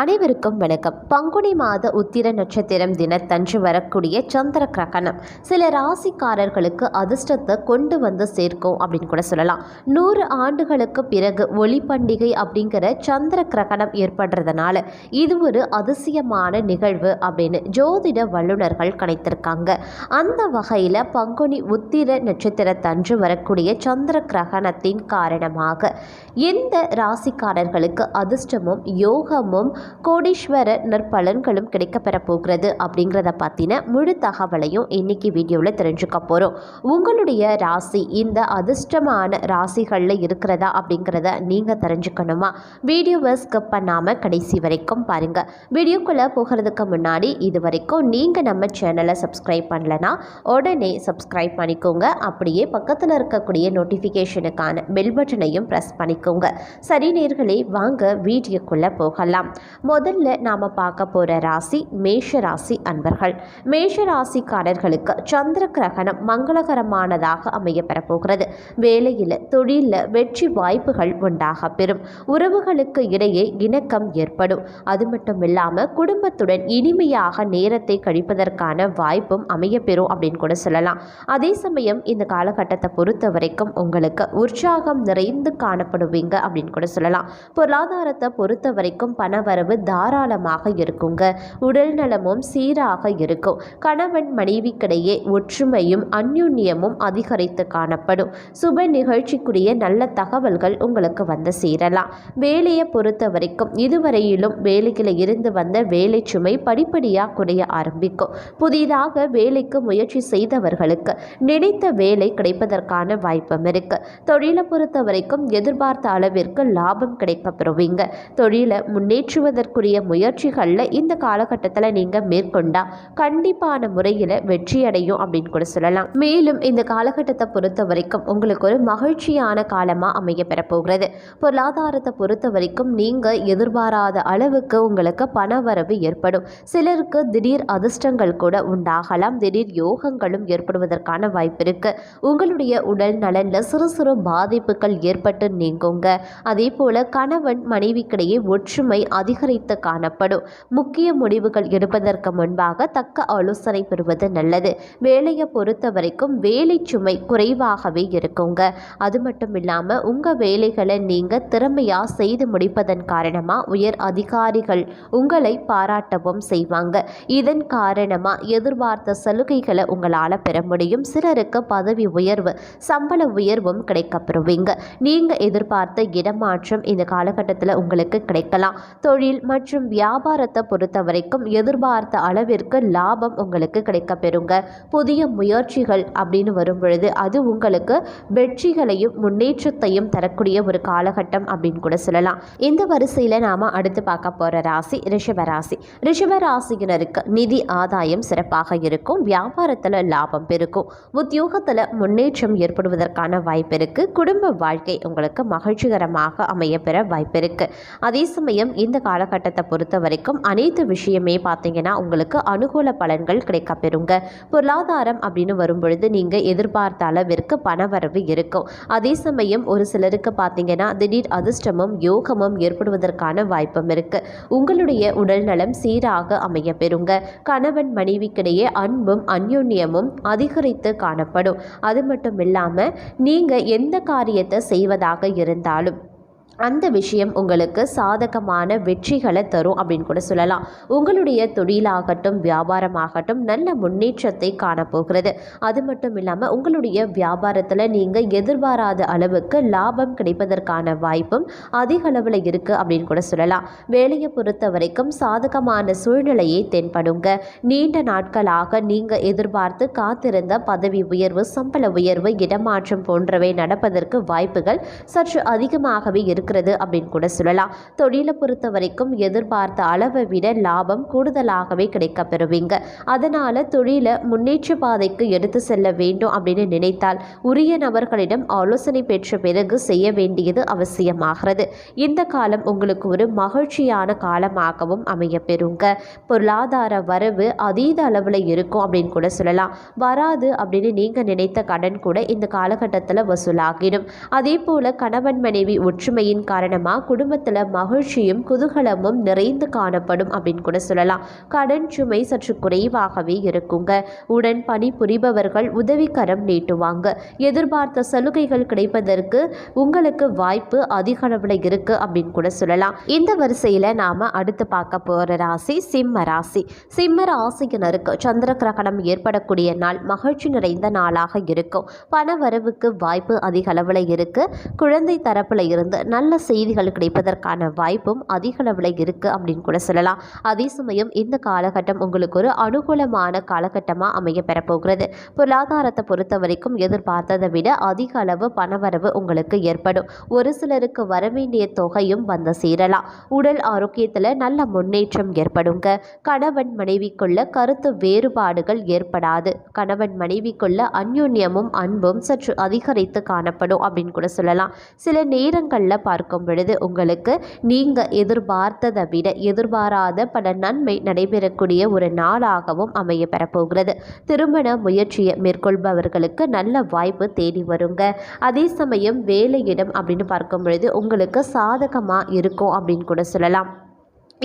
அனைவருக்கும் வணக்கம். பங்குனி மாத உத்திர நட்சத்திரம் தினத்தன்று வரக்கூடிய சந்திர கிரகணம். சில ராசிக்காரர்களுக்கு அதிர்ஷ்டத்தை கொண்டு வந்து சேர்க்கும் அப்படின்னு கூட சொல்லலாம். நூறு ஆண்டுகளுக்கு பிறகு ஒளி பண்டிகை அப்படிங்கிற சந்திர கிரகணம் ஏற்படுறதுனால இது ஒரு அதிசயமான நிகழ்வு அப்படின்னு ஜோதிட வல்லுநர்கள் கணித்திருக்காங்க. அந்த வகையில் பங்குனி உத்திர நட்சத்திரத்தன்று வரக்கூடிய சந்திர கிரகணத்தின் காரணமாக எந்த ராசிக்காரர்களுக்கு அதிர்ஷ்டமும் யோகமும் கோடீஸ்வர நற்பலன்களும் கிடைக்கப்பெற போகிறது அப்படிங்கிறத பற்றின முழு தகவலையும் இன்னைக்கு வீடியோவில் தெரிஞ்சுக்க போகிறோம் உங்களுடைய ராசி இந்த அதிர்ஷ்டமான ராசிகளில் இருக்கிறதா அப்படிங்கிறத நீங்கள் தெரிஞ்சுக்கணுமா? வீடியோவை ஸ்கிப் பண்ணாமல் கடைசி வரைக்கும் பாருங்கள் வீடியோக்குள்ளே போகிறதுக்கு முன்னாடி இது வரைக்கும் நீங்கள் நம்ம சேனலை சப்ஸ்கிரைப் பண்ணலனா உடனே சப்ஸ்கிரைப் பண்ணிக்கோங்க. அப்படியே பக்கத்தில் இருக்கக்கூடிய நோட்டிஃபிகேஷனுக்கான பெல் பட்டனையும் ப்ரெஸ் பண்ணிக்கோங்க. சரி நேர்களே வாங்க வீடியோக்குள்ளே போகலாம். முதல்ல நாம் பார்க்க போகிற ராசி மேஷ ராசி அன்பர்கள். மேஷ ராசிக்காரர்களுக்கு சந்திர கிரகணம் மங்களகரமானதாக அமைய பெறப்போகிறது வேலையில் தொழிலில் வெற்றி வாய்ப்புகள் உண்டாக பெறும். உறவுகளுக்கு இடையே இணக்கம் ஏற்படும். அது மட்டும் இல்லாமல் குடும்பத்துடன் இனிமையாக நேரத்தை கழிப்பதற்கான வாய்ப்பும் அமைய பெறும் அப்படின்னு கூட சொல்லலாம். அதே சமயம் இந்த காலகட்டத்தை பொறுத்த வரைக்கும் உங்களுக்கு உற்சாகம் நிறைந்து காணப்படுவீங்க அப்படின்னு கூட சொல்லலாம். பொருளாதாரத்தை பொறுத்த வரைக்கும் ஆதரவு தாராளமாக இருக்குங்க. உடல் நலமும் சீராக இருக்கும். கணவன் மனைவிக்கிடையே ஒற்றுமையும் அந்யுன்யமும் அதிகரித்து காணப்படும். சுப நிகழ்ச்சிக்குரிய நல்ல தகவல்கள் உங்களுக்கு வந்து சேரலாம். வேலையை பொறுத்த வரைக்கும் இதுவரையிலும் வேலையில் இருந்து வந்த வேலை சுமை படிப்படியாக குறைய ஆரம்பிக்கும். புதிதாக வேலைக்கு முயற்சி செய்தவர்களுக்கு நினைத்த வேலை கிடைப்பதற்கான வாய்ப்பும் இருக்கு. தொழிலை பொறுத்த வரைக்கும் எதிர்பார்த்த அளவிற்கு லாபம் கிடைக்க பெறுவீங்க தொழிலை மாற்றுவதற்குரிய முயற்சிகளில் இந்த காலகட்டத்தில் நீங்கள் மேற்கொண்டா கண்டிப்பான முறையில் வெற்றி அடையும் அப்படின்னு கூட சொல்லலாம். மேலும் இந்த காலகட்டத்தை பொறுத்த வரைக்கும் உங்களுக்கு ஒரு மகிழ்ச்சியான காலமாக அமைய பெறப்போகிறது பொருளாதாரத்தை பொறுத்த வரைக்கும் நீங்கள் எதிர்பாராத அளவுக்கு உங்களுக்கு பணவரவு ஏற்படும். சிலருக்கு திடீர் அதிர்ஷ்டங்கள் கூட உண்டாகலாம். திடீர் யோகங்களும் ஏற்படுவதற்கான வாய்ப்பு இருக்கு. உங்களுடைய உடல் நலனில் சிறு சிறு பாதிப்புகள் ஏற்பட்டு நீங்குங்க. அதே போல கணவன் மனைவிக்கிடையே ஒற்றுமை அதிக சேகரித்து காணப்படும். முக்கிய முடிவுகள் எடுப்பதற்கு முன்பாக தக்க ஆலோசனை பெறுவது நல்லது. வேலையை பொறுத்த வரைக்கும் வேலை சுமை குறைவாகவே இருக்குங்க. அது மட்டும் இல்லாமல் உங்கள் வேலைகளை நீங்கள் திறமையாக செய்து முடிப்பதன் காரணமாக உயர் அதிகாரிகள் உங்களை பாராட்டவும் செய்வாங்க. இதன் காரணமாக எதிர்பார்த்த சலுகைகளை உங்களால் பெற முடியும். சிலருக்கு பதவி உயர்வு சம்பள உயர்வும் கிடைக்கப்பெறுவீங்க. நீங்கள் எதிர்பார்த்த இடமாற்றம் இந்த காலகட்டத்தில் உங்களுக்கு கிடைக்கலாம். தொழில் தொழில் மற்றும் வியாபாரத்தை பொறுத்த வரைக்கும் எதிர்பார்த்த அளவிற்கு லாபம் உங்களுக்கு கிடைக்க பெறுங்க புதிய முயற்சிகள் அப்படின்னு வரும் பொழுது அது உங்களுக்கு வெற்றிகளையும் முன்னேற்றத்தையும் தரக்கூடிய ஒரு காலகட்டம் அப்படின்னு கூட சொல்லலாம். இந்த வரிசையில் நாம் அடுத்து பார்க்க போகிற ராசி ரிஷபராசி. ரிஷபராசியினருக்கு நிதி ஆதாயம் சிறப்பாக இருக்கும். வியாபாரத்தில் லாபம் பெருக்கும். உத்தியோகத்தில் முன்னேற்றம் ஏற்படுவதற்கான வாய்ப்பு இருக்குது குடும்ப வாழ்க்கை உங்களுக்கு மகிழ்ச்சிகரமாக அமைய பெற வாய்ப்பு இருக்குது அதே சமயம் இந்த கால காலகட்டத்தை பொறுத்த வரைக்கும் அனைத்து விஷயமே பார்த்தீங்கன்னா உங்களுக்கு அனுகூல பலன்கள் கிடைக்கப்பெறுங்க. பொருளாதாரம் அப்படின்னு வரும்பொழுது நீங்கள் எதிர்பார்த்த அளவிற்கு பணவரவு இருக்கும். அதே சமயம் ஒரு சிலருக்கு பார்த்தீங்கன்னா திடீர் அதிர்ஷ்டமும் யோகமும் ஏற்படுவதற்கான வாய்ப்பும் இருக்கு. உங்களுடைய உடல் நலம் சீராக அமைய பெறுங்க கணவன் மனைவிக்கிடையே அன்பும் அந்யோன்யமும் அதிகரித்து காணப்படும். அது மட்டும் இல்லாமல் நீங்கள் எந்த காரியத்தை செய்வதாக இருந்தாலும் அந்த விஷயம் உங்களுக்கு சாதகமான வெற்றிகளை தரும் அப்படின்னு கூட சொல்லலாம். உங்களுடைய தொழிலாகட்டும் வியாபாரமாகட்டும் நல்ல முன்னேற்றத்தை காணப்போகிறது. அது மட்டும் இல்லாமல் உங்களுடைய வியாபாரத்தில் நீங்கள் எதிர்பாராத அளவுக்கு லாபம் கிடைப்பதற்கான வாய்ப்பும் அதிக அளவில் இருக்குது அப்படின்னு கூட சொல்லலாம். வேலையை பொறுத்த வரைக்கும் சாதகமான சூழ்நிலையை தென்படுங்க. நீண்ட நாட்களாக நீங்கள் எதிர்பார்த்து காத்திருந்த பதவி உயர்வு சம்பள உயர்வு இடமாற்றம் போன்றவை நடப்பதற்கு வாய்ப்புகள் சற்று அதிகமாகவே இருக்கு. இருக்கிறது அப்படின்னு கூட சொல்லலாம். தொழிலை பொறுத்த வரைக்கும் எதிர்பார்த்த அளவை விட லாபம் கூடுதலாகவே கிடைக்க பெறுவீங்க. அதனால் தொழிலை முன்னேற்ற பாதைக்கு எடுத்து செல்ல வேண்டும் அப்படின்னு நினைத்தால் உரிய நபர்களிடம் ஆலோசனை பெற்ற பிறகு செய்ய வேண்டியது அவசியமாகிறது. இந்த காலம் உங்களுக்கு ஒரு மகிழ்ச்சியான காலமாகவும் அமைய பெறுங்க பொருளாதார வரவு அதீத அளவில் இருக்கும் அப்படின்னு கூட சொல்லலாம். வராது அப்படின்னு நீங்கள் நினைத்த கடன் கூட இந்த காலகட்டத்தில் வசூலாகிடும். அதே போல கணவன் மனைவி ஒற்றுமையின் முயற்சியின் காரணமாக குடும்பத்தில் மகிழ்ச்சியும் குதூகலமும் நிறைந்து காணப்படும் அப்படின்னு கூட சொல்லலாம். கடன் சுமை சற்று குறைவாகவே இருக்குங்க. உடன் பணி புரிபவர்கள் உதவிக்கரம் நீட்டுவாங்க. எதிர்பார்த்த சலுகைகள் கிடைப்பதற்கு உங்களுக்கு வாய்ப்பு அதிக அளவில் இருக்கு அப்படின்னு கூட சொல்லலாம். இந்த வரிசையில் நாம அடுத்து பார்க்க போகிற ராசி சிம்ம ராசி. சிம்ம ராசியினருக்கு சந்திர கிரகணம் ஏற்படக்கூடிய நாள் மகிழ்ச்சி நிறைந்த நாளாக இருக்கும். பண வரவுக்கு வாய்ப்பு அதிக அளவில் இருக்கு. குழந்தை தரப்பில் இருந்து நல்ல நல்ல செய்திகள் கிடைப்பதற்கான வாய்ப்பும் அதிக அளவில் இருக்கு அப்படின்னு கூட சொல்லலாம். அதே சமயம் இந்த காலகட்டம் உங்களுக்கு ஒரு அனுகூலமான காலகட்டமாக அமைய பெறப்போகிறது. பொருளாதாரத்தை பொறுத்த வரைக்கும் எதிர்பார்த்ததை விட அதிக அளவு பணவரவு உங்களுக்கு ஏற்படும். ஒரு சிலருக்கு வரவேண்டிய தொகையும் வந்து சேரலாம். உடல் ஆரோக்கியத்தில் நல்ல முன்னேற்றம் ஏற்படுங்க. கணவன் மனைவிக்குள்ள கருத்து வேறுபாடுகள் ஏற்படாது. கணவன் மனைவிக்குள்ள அந்யோன்யமும் அன்பும் சற்று அதிகரித்து காணப்படும் அப்படின்னு கூட சொல்லலாம். சில நேரங்களில் பார்க்கும் பொழுது உங்களுக்கு நீங்கள் எதிர்பார்த்ததை விட எதிர்பாராத பல நன்மை நடைபெறக்கூடிய ஒரு நாளாகவும் அமைய பெறப்போகிறது. திருமண முயற்சியை மேற்கொள்பவர்களுக்கு நல்ல வாய்ப்பு தேடி வருங்க. அதே சமயம் வேலையிடம் அப்படின்னு பார்க்கும் பொழுது உங்களுக்கு சாதகமாக இருக்கும் அப்படின்னு கூட சொல்லலாம்.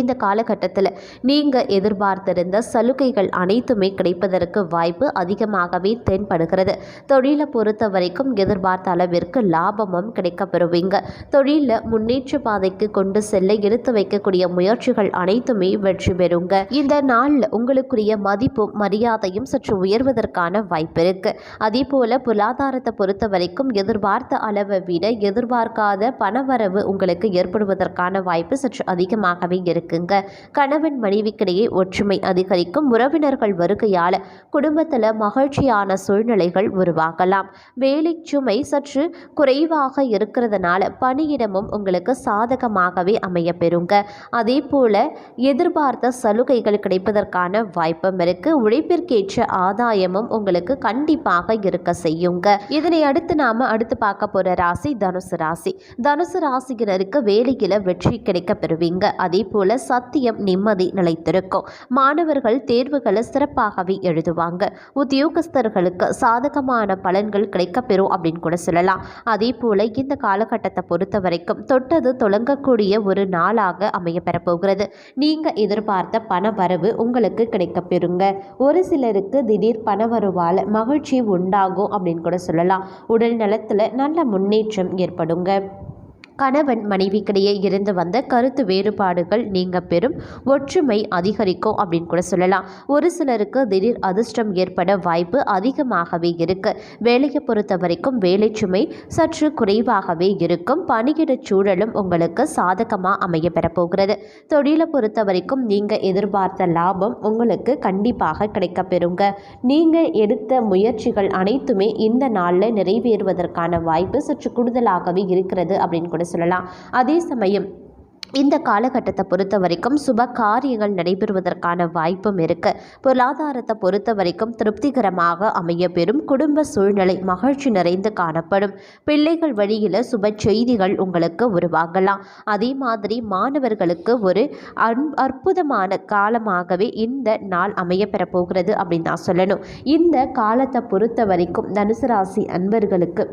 இந்த காலகட்டத்தில் நீங்கள் எதிர்பார்த்திருந்த சலுகைகள் அனைத்துமே கிடைப்பதற்கு வாய்ப்பு அதிகமாகவே தென்படுகிறது. தொழிலை பொறுத்த வரைக்கும் எதிர்பார்த்த அளவிற்கு லாபமும் கிடைக்கப்பெறுவீங்க. தொழிலில் முன்னேற்ற பாதைக்கு கொண்டு செல்ல எடுத்து வைக்கக்கூடிய முயற்சிகள் அனைத்துமே வெற்றி பெறுங்க. இந்த நாளில் உங்களுக்குரிய மதிப்பும் மரியாதையும் சற்று உயர்வதற்கான வாய்ப்பு இருக்கு. அதே போல பொருளாதாரத்தை பொறுத்த வரைக்கும் எதிர்பார்த்த அளவை விட எதிர்பார்க்காத பணவரவு உங்களுக்கு ஏற்படுவதற்கான வாய்ப்பு சற்று அதிகமாகவே இருக்குங்க. கணவன் மனைவிக்கிடையே ஒற்றுமை அதிகரிக்கும். உறவினர்கள் வருகையால் குடும்பத்தில் மகிழ்ச்சியான சூழ்நிலைகள் உருவாகலாம். வேலை சுமை சற்று குறைவாக இருக்கிறதுனால பணியிடமும் உங்களுக்கு சாதகமாகவே அமைய பெறுங்க அதே போல எதிர்பார்த்த சலுகைகள் கிடைப்பதற்கான வாய்ப்பும் இருக்கு. உழைப்பிற்கேற்ற ஆதாயமும் உங்களுக்கு கண்டிப்பாக இருக்க செய்யுங்க. இதனை அடுத்து நாம அடுத்து பார்க்க போற ராசி தனுசு ராசி. தனுசு ராசியினருக்கு வேலையில வெற்றி கிடைக்க பெறுவீங்க. அதே போல சத்தியம் நிம்மதி நிலைத்திருக்கும். மாணவர்கள் தேர்வுகளை சிறப்பாகவே எழுதுவாங்க. உத்தியோகஸ்தர்களுக்கு சாதகமான பலன்கள் கிடைக்கப்பெறும் அப்படின்னு கூட சொல்லலாம். அதே போல இந்த காலகட்டத்தை பொறுத்த வரைக்கும் தொட்டது தொடங்கக்கூடிய ஒரு நாளாக அமைய பெறப்போகிறது நீங்க எதிர்பார்த்த பண வரவு உங்களுக்கு கிடைக்கப்பெறுங்க. ஒரு சிலருக்கு திடீர் பண வரவால் மகிழ்ச்சி உண்டாகும் அப்படின்னு கூட சொல்லலாம். உடல் நலத்தில் நல்ல முன்னேற்றம் ஏற்படுங்க. கணவன் மனைவிக்கிடையே இருந்து வந்த கருத்து வேறுபாடுகள் நீங்க பெறும். ஒற்றுமை அதிகரிக்கும் அப்படின்னு கூட சொல்லலாம். ஒரு சிலருக்கு திடீர் அதிர்ஷ்டம் ஏற்பட வாய்ப்பு அதிகமாகவே இருக்கு. வேலையை பொறுத்த வரைக்கும் வேலை சுமை சற்று குறைவாகவே இருக்கும். பணியிட சூழலும் உங்களுக்கு சாதகமாக அமைய பெறப்போகிறது. தொழிலை பொறுத்த வரைக்கும் நீங்க எதிர்பார்த்த லாபம் உங்களுக்கு கண்டிப்பாக கிடைக்க பெறுங்க. நீங்க எடுத்த முயற்சிகள் அனைத்துமே இந்த நாளில் நிறைவேறுவதற்கான வாய்ப்பு சற்று கூடுதலாகவே இருக்கிறது அப்படின்னு கூட சொல்லலாம். அதே சமயம் இந்த காலகட்டத்தை பொறுத்த வரைக்கும் சுப காரியங்கள் நடைபெறுவதற்கான வாய்ப்பும் இருக்கு. பொருளாதாரத்தை பொறுத்த வரைக்கும் திருப்திகரமாக அமைய பெறும் குடும்ப சூழ்நிலை மகிழ்ச்சி நிறைந்து காணப்படும். பிள்ளைகள் வழியில் சுப செய்திகள் உங்களுக்கு உருவாகலாம். அதே மாதிரி மாணவர்களுக்கு ஒரு அன் அற்புதமான காலமாகவே இந்த நாள் அமைய பெறப்போகிறது அப்படின்னு நான் சொல்லணும். இந்த காலத்தை பொறுத்த வரைக்கும் தனுசு ராசி அன்பர்களுக்கு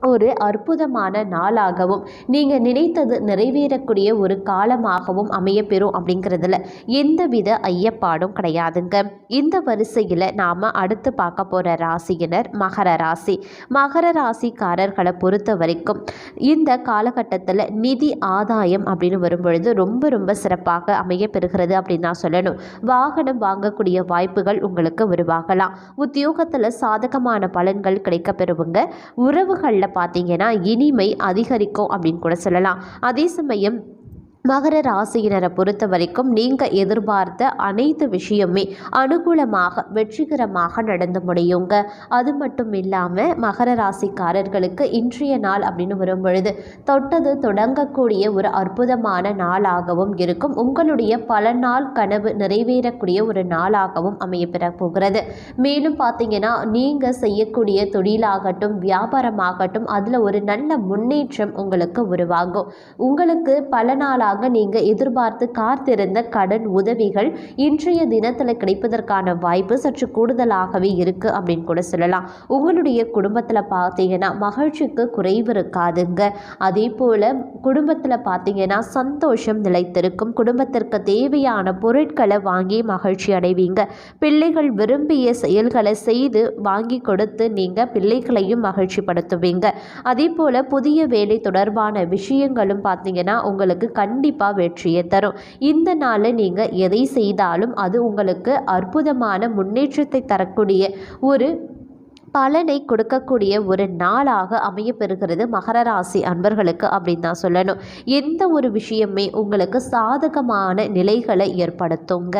ஒரு அற்புதமான நாளாகவும் நீங்கள் நினைத்தது நிறைவேறக்கூடிய ஒரு காலமாகவும் அமையப்பெறும் அப்படிங்கிறதுல எந்தவித ஐயப்பாடும் கிடையாதுங்க. இந்த வரிசையில் நாம் அடுத்து பார்க்க போகிற ராசியினர் மகர ராசி. மகர ராசிக்காரர்களை பொறுத்த வரைக்கும் இந்த காலகட்டத்தில் நிதி ஆதாயம் அப்படின்னு வரும்பொழுது ரொம்ப ரொம்ப சிறப்பாக அமையப்பெறுகிறது அப்படின்னு நான் சொல்லணும். வாகனம் வாங்கக்கூடிய வாய்ப்புகள் உங்களுக்கு உருவாகலாம். உத்தியோகத்தில் சாதகமான பலன்கள் கிடைக்கப்பெறுவங்க. உறவுகளில் பார்த்தீங்கன்னா இனிமை அதிகரிக்கும் அப்படின்னு கூட சொல்லலாம். அதே சமயம் மகர ராசியினரை பொறுத்த வரைக்கும் நீங்கள் எதிர்பார்த்த அனைத்து விஷயமே அனுகூலமாக வெற்றிகரமாக நடந்து முடியுங்க. அது மட்டும் இல்லாமல் மகர ராசிக்காரர்களுக்கு இன்றைய நாள் அப்படின்னு வரும்பொழுது தொட்டது தொடங்கக்கூடிய ஒரு அற்புதமான நாளாகவும் இருக்கும். உங்களுடைய பல நாள் கனவு நிறைவேறக்கூடிய ஒரு நாளாகவும் அமைய பெற போகிறது மேலும் பார்த்தீங்கன்னா நீங்கள் செய்யக்கூடிய தொழிலாகட்டும் வியாபாரமாகட்டும் அதில் ஒரு நல்ல முன்னேற்றம் உங்களுக்கு உருவாகும். உங்களுக்கு பல நாளாக நாட்களாக நீங்கள் எதிர்பார்த்து காத்திருந்த கடன் உதவிகள் இன்றைய தினத்தில் கிடைப்பதற்கான வாய்ப்பு சற்று கூடுதலாகவே இருக்குது அப்படின்னு கூட சொல்லலாம். உங்களுடைய குடும்பத்தில் பார்த்தீங்கன்னா மகிழ்ச்சிக்கு குறைவு இருக்காதுங்க. அதே போல் குடும்பத்தில் பார்த்தீங்கன்னா சந்தோஷம் நிலைத்திருக்கும். குடும்பத்திற்கு தேவையான பொருட்களை வாங்கி மகிழ்ச்சி அடைவீங்க. பிள்ளைகள் விரும்பிய செயல்களை செய்து வாங்கி கொடுத்து நீங்கள் பிள்ளைகளையும் மகிழ்ச்சிப்படுத்துவீங்க. அதே போல் புதிய வேலை தொடர்பான விஷயங்களும் பார்த்தீங்கன்னா உங்களுக்கு கண்டிப்பாக வெற்றியை தரும். இந்த நாளில் நீங்கள் எதை செய்தாலும் அது உங்களுக்கு அற்புதமான முன்னேற்றத்தை தரக்கூடிய ஒரு பலனை கொடுக்கக்கூடிய ஒரு நாளாக அமையப்பெறுகிறது மகர ராசி அன்பர்களுக்கு அப்படின்னு தான் சொல்லணும். எந்த ஒரு விஷயமே உங்களுக்கு சாதகமான நிலைகளை ஏற்படுத்துங்க.